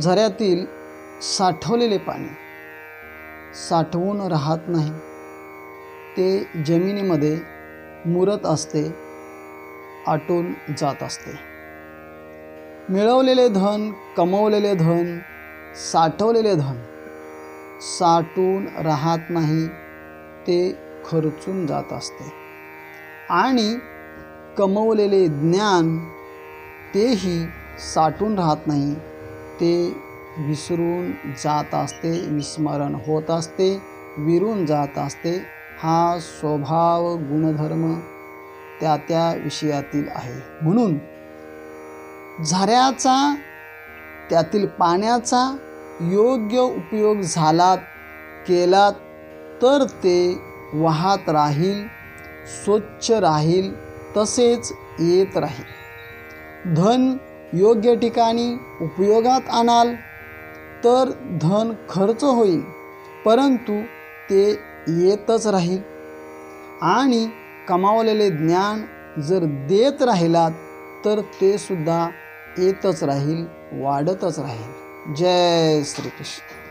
झऱ्यातील साठवलेले पाणी साठवून राहत नाही. ते जमिनीमध्ये मुरत असते आटून जात असते. मिळवलेले धन कमवलेले धन साठवलेले धन साठून राहत नाही ते खर्चून जात असते. आणि कमवलेले ज्ञान तेही साठून राहत नाही ते विसरून जात असते विस्मरण होत असते विरून जात असते. हा स्वभाव गुणधर्म त्या त्या विषयातील आहे. म्हणून झऱ्याचा त्यातील पाण्याचा योग्य उपयोग झाला केला तर ते वाहत राहील स्वच्छ राहील तसेच येत राहील. धन योग्य ठिकाणी उपयोगात आणाल तर धन खर्च होईल परंतु ते येतच राहील. आणि कमावलेले ज्ञान जर देत राहिलात तर ते सुद्धा येतच राहील वाढतच राहील. जय श्रीकृष्ण.